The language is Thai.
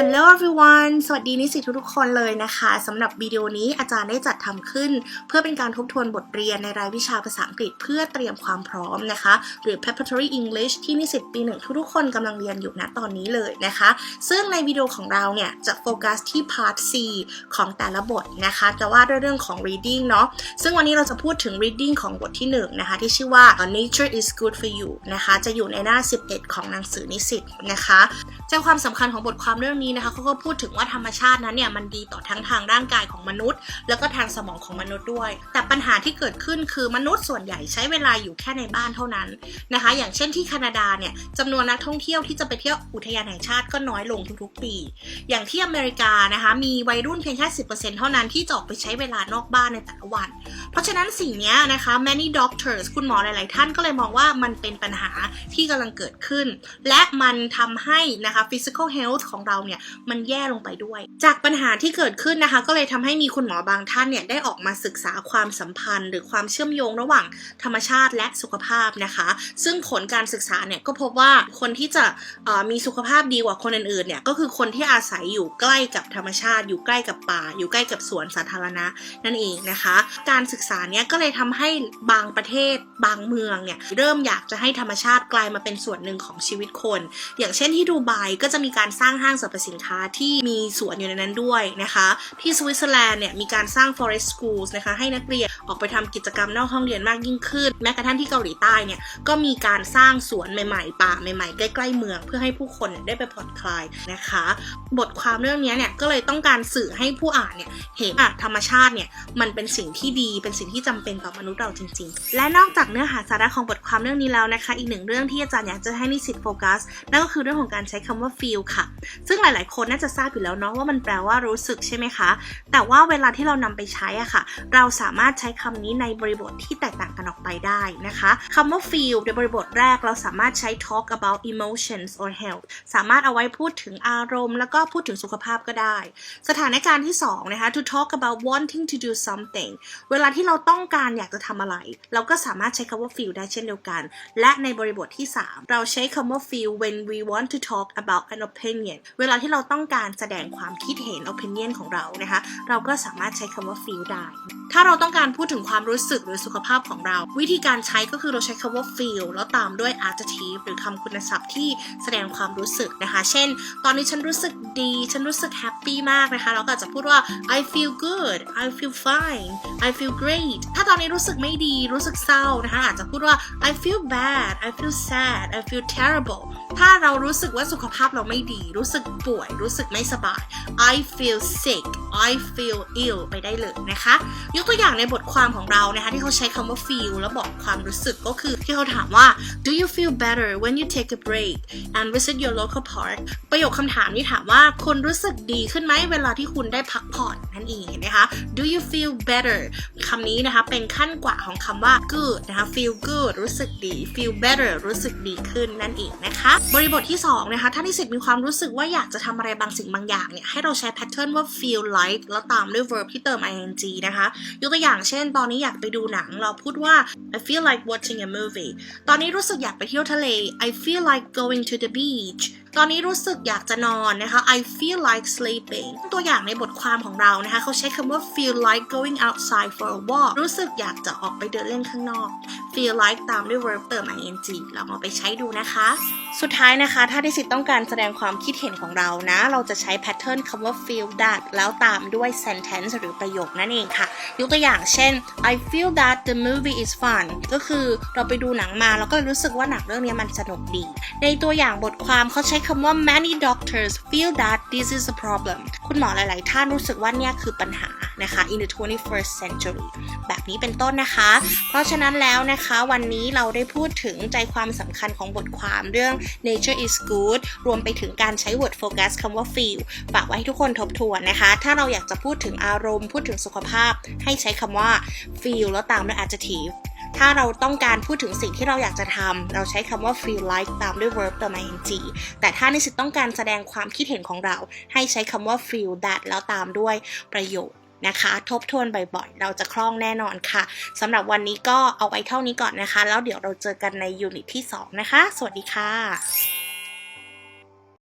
Hello everyone สวัสดีนิสิตทุกๆคนเลยนะคะสำหรับวิดีโอนี้อาจารย์ได้จัดทำขึ้น เพื่อเป็นการทบทวนบทเรียนในรายวิชาภาษาอังกฤษเพื่อเตรียมความพร้อมนะคะ หรือ preparatory English ที่นิสิตปีหนึ่งทุกๆคนกำลังเรียนอยู่ณตอนนี้เลยนะคะ ซึ่งในวิดีโอของเราเนี่ยจะโฟกัสที่ part C ของแต่ละบทนะคะจะว่าด้วยเรื่องของ reading เนาะซึ่งวันนี้เราจะพูดถึง reading ของบทที่หนึ่งนะคะที่ชื่อว่า nature is good for you นะคะจะอยู่ในหน้า 11 ของหนังสือนิสิตนะคะใจความสำคัญของบทความเรื่องนี้นะคะเขาก็พูดถึงว่าธรรมชาตินั้นเนี่ยมันดีต่อทั้งทางร่างกายของมนุษย์ แล้วก็ทางสมองของมนุษย์ด้วย แต่ปัญหาที่เกิดขึ้นคือมนุษย์ส่วนใหญ่ใช้เวลาอยู่แค่ในบ้านเท่านั้นนะคะ อย่างเช่นที่แคนาดาเนี่ยจำนวนนักท่องเที่ยวที่จะไปเที่ยวอุทยานแห่งชาติก็น้อยลงทุกๆปี อย่างที่อเมริกานะคะมีวัยรุ่นเพียงแค่10%เท่านั้นที่จะออกไปใช้เวลานอกบ้านในแต่ละวัน เพราะฉะนั้นสิ่งนี้นะคะ many doctors คุณหมอหลาย ๆ ท่านก็เลยมองว่ามันเป็นปัญหาที่กำลังเกิดขึ้น และมันทำให้นะคะ physical health ของเราเนี่ยมันแย่ลงไปด้วย จากปัญหาที่เกิดขึ้นนะคะ ก็เลยทำให้มีคุณหมอบางท่านเนี่ยได้ออกมาศึกษาความสัมพันธ์ หรือความเชื่อมโยงระหว่างธรรมชาติและสุขภาพนะคะ ซึ่งผลการศึกษาเนี่ยก็พบว่าคนที่จะมีสุขภาพดีกว่าคนอื่นๆเนี่ยก็คือคนที่อาศัยอยู่ใกล้กับธรรมชาติ อยู่ใกล้กับป่า อยู่ใกล้กับสวนสาธารณะนั่นเองนะคะ การศึกษาเนี้ยก็เลยทำให้บางประเทศบางเมืองเนี่ยเริ่มอยากจะให้ธรรมชาติกลายมาเป็นส่วนหนึ่งของชีวิตคน อย่างเช่นที่ดูไบก็จะมีการสร้างห้างสรรพสินค้าที่มีสวนอยู่ในนั้นด้วยนะคะ ที่สวิตเซอร์แลนด์เนี่ยมีการสร้าง forest schools นะคะให้นักเรียนออกไปทำกิจกรรมนอกห้องเรียนมากยิ่งขึ้น แม้กระทั่งที่เกาหลีใต้เนี่ยก็มีการสร้างสวนใหม่ๆ ป่าใหม่ๆ ใกล้ๆเมือง เพื่อให้ผู้คนเนี่ยได้ไปผ่อนคลายนะคะ บทความเรื่องนี้เนี่ยก็เลยต้องการสื่อให้ผู้อ่านเนี่ยเห็นว่าธรรมชาติเนี่ยมันเป็นสิ่งที่ดีเป็นสิ่งที่จำเป็นต่อมนุษย์เราจริง ๆ และนอกจากเนื้อหาสาระของบทความเรื่องนี้แล้วนะคะ อีกหนึ่งเรื่องที่อาจารย์อยากจะให้นิสิตโฟกัสนั่นก็คือเรื่องของการใช้คำว่า feel ค่ะ ซึ่งหลายๆ คนน่าจะทราบอยู่แล้วเนาะว่ามันแปลว่ารู้สึกใช่ไหมคะ แต่ว่าเวลาที่เรานำไปใช้อะค่ะ เราสามารถใช้คำนี้ในบริบทที่แตกต่างกันออกไปได้นะคะคำว่า feel ในบริบทแรกเราสามารถใช้ talk about emotions or health สามารถเอาไว้พูดถึงอารมณ์ แล้วก็พูดถึงสุขภาพก็ได้ สถานการณ์ที่2นะคะ to talk about wanting to do something เวลาที่เราต้องการอยากจะทำอะไร เราก็สามารถใช้คำว่า feel ได้เช่นเดียวกัน และในบริบทที่ 3 เราใช้คำว่า feel when we want to talk about an opinion เวลาที่เราต้องการแสดงความคิดเห็น opinion ของเรานะคะ เราก็สามารถใช้คำว่า feel ได้ ถ้าเราต้องการพูดถึงความรู้สึกหรือสุขภาพของเรา วิธีการใช้ก็คือเราใช้คำว่า feel แล้วตามด้วย adjective หรือคำคุณศัพท์ที่แสดงความรู้สึกนะคะ เช่น ตอนนี้ฉันรู้สึกดี ฉันรู้สึกแฮปปี้มากนะคะ เราก็จะพูดว่า I feel good I feel fine I feel great ถ้าตอนนี้รู้สึกไม่ดี รู้สึกเศร้านะคะ อาจจะพูดว่า I feel bad I feel sad I feel terrible ถ้าเรารู้สึกว่าสุขภาพเราไม่ดี รู้สึกป่วย รู้สึกไม่สบาย I feel sick I feel ill ไปได้เลยนะคะ ยกตัวอย่างในบทความของเรานะคะ ที่เขาใช้คำว่า feel แล้วบอกความรู้สึกก็คือที่เขาถามว่า do you feel better when you take a break and visit your local park ประโยคคำถามนี้ถามว่าคุณรู้สึกดีขึ้นไหมเวลาที่คุณได้พักผ่อนนั่นเองนไหมคะ do you feel better คำนี้นะคะเป็นขั้นกว่าของคำว่า good นะคะ feel good รู้สึกดี feel better รู้สึกดีขึ้นนั่นเองนะคะบริบทที่ 2 นะคะ ถ้านิสิตมีความรู้สึกว่าอยากจะทำอะไรบางสิ่งบางอย่างเนี่ย ให้เราใช้ pattern ว่า feel like แล้วตามด้วย verb ที่เติม ing นะคะ ยกตัวอย่างเช่น ตอนนี้อยากไปดูหนัง เราพูดว่า I feel like watching a movie ตอนนี้รู้สึกอยากไปเที่ยวทะเล I feel like going to the beach ตอนนี้รู้สึกอยากจะนอนนะคะ I feel like sleeping ตัวอย่างในบทความของเรานะคะเขาใช้คำว่า feel like going outside for a walk รู้สึกอยากจะออกไปเดินเล่นข้างนอก feel like ตามด้วย verb เติม ing ลองเอาไปใช้ดูนะคะ สุดท้ายนะคะ ถ้าดิสิตต้องการแสดงความคิดเห็นของเรานะ เราจะใช้ pattern คำว่า feel that แล้วตามด้วย sentence หรือประโยคนั่นเองค่ะ ยกตัวอย่างเช่น I feel that the movie is fun ก็คือเราไปดูหนังมาแล้วก็รู้สึกว่าหนังเรื่องนี้มันสนุกดี ในตัวอย่างบทความเขาใช้คำว่า many doctors feel that this is a problem คุณหมอหลาย ๆ ท่านรู้สึกว่าเนี่ยคือปัญหานะคะ in the 21st century แบบนี้เป็นต้นนะคะ เพราะฉะนั้นแล้วนะคะวันนี้เราได้พูดถึงใจความสำคัญของบทความเรื่อง nature is good รวมไปถึงการใช้ word focus คำว่า feel ฝากไว้ให้ทุกคนทบทวนนะคะ ถ้าเราอยากจะพูดถึงอารมณ์ พูดถึงสุขภาพ ให้ใช้คำว่า feel แล้วตามด้วย adjective ถ้าเราต้องการพูดถึงสิ่งที่เราอยากจะทำเราใช้คำว่า feel like ตามด้วย verb เติม ing แต่ถ้าในิสิตต้องการแสดงความคิดเห็นของเรา ให้ใช้คำว่า feel that แล้วตามด้วยประโยคนะคะ ทบทวนบ่อยๆ เราจะคล่องแน่นอนค่ะสำหรับวันนี้ก็เอาไว้เท่านี้ก่อนนะคะ แล้วเดี๋ยวเราเจอกันในยูนิตที่ 2 นะคะ สวัสดีค่ะ